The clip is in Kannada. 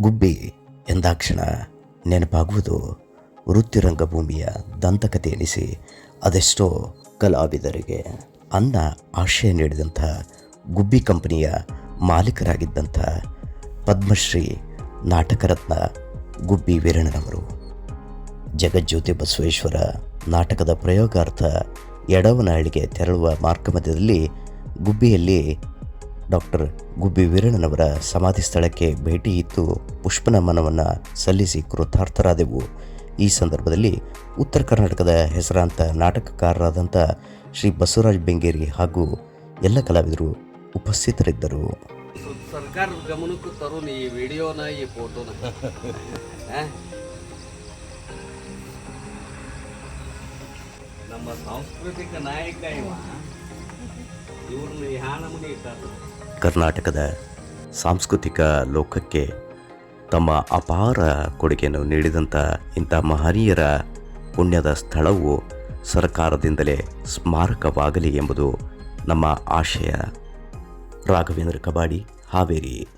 ಗುಬ್ಬಿ ಎಂದಾಕ್ಷಣ ನೆನಪಾಗುವುದು ವೃತ್ತಿರಂಗಭೂಮಿಯ ದಂತಕತೆ ಎನಿಸಿ ಅದೆಷ್ಟೋ ಕಲಾವಿದರಿಗೆ ಅನ್ನ ಆಶ್ರಯ ನೀಡಿದಂಥ ಗುಬ್ಬಿ ಕಂಪನಿಯ ಮಾಲೀಕರಾಗಿದ್ದಂಥ ಪದ್ಮಶ್ರೀ ನಾಟಕರತ್ನ ಗುಬ್ಬಿ ವೀರಣ್ಣನವರು. ಜಗಜ್ಯೋತಿ ಬಸವೇಶ್ವರ ನಾಟಕದ ಪ್ರಯೋಗಾರ್ಥ ಎಡವನಹಳ್ಳಿಗೆ ತೆರಳುವ ಮಾರ್ಗ ಮಧ್ಯದಲ್ಲಿ ಗುಬ್ಬಿಯಲ್ಲಿ ಡಾಕ್ಟರ್ ಗುಬ್ಬಿ ವೀರಣ್ಣನವರ ಸಮಾಧಿ ಸ್ಥಳಕ್ಕೆ ಭೇಟಿ ಇತ್ತು ಪುಷ್ಪನಮನವನ್ನು ಸಲ್ಲಿಸಿ ಕೃತಾರ್ಥರಾದೆವು. ಈ ಸಂದರ್ಭದಲ್ಲಿ ಉತ್ತರ ಕರ್ನಾಟಕದ ಹೆಸರಾಂತ ನಾಟಕಕಾರರಾದಂಥ ಶ್ರೀ ಬಸವರಾಜ್ ಬೆಂಗೇರಿ ಹಾಗೂ ಎಲ್ಲ ಕಲಾವಿದರು ಉಪಸ್ಥಿತರಿದ್ದರು. ಸರ್ಕಾರದ ಗಮನಕ್ಕೂ ಈ ವಿಡಿಯೋನ, ಈ ಫೋಟೋನ. ನಮ್ಮ ಸಾಂಸ್ಕೃತಿಕ ನಾಯಕ ಇವ. ಕರ್ನಾಟಕದ ಸಾಂಸ್ಕೃತಿಕ ಲೋಕಕ್ಕೆ ತಮ್ಮ ಅಪಾರ ಕೊಡುಗೆಯನ್ನು ನೀಡಿದಂಥ ಇಂಥ ಮಹನೀಯರ ಪುಣ್ಯದ ಸ್ಥಳವು ಸರ್ಕಾರದಿಂದಲೇ ಸ್ಮಾರಕವಾಗಲಿ ಎಂಬುದು ನಮ್ಮ ಆಶಯ. ರಾಘವೇಂದ್ರ ಕಬಾಡಿ, ಹಾವೇರಿ.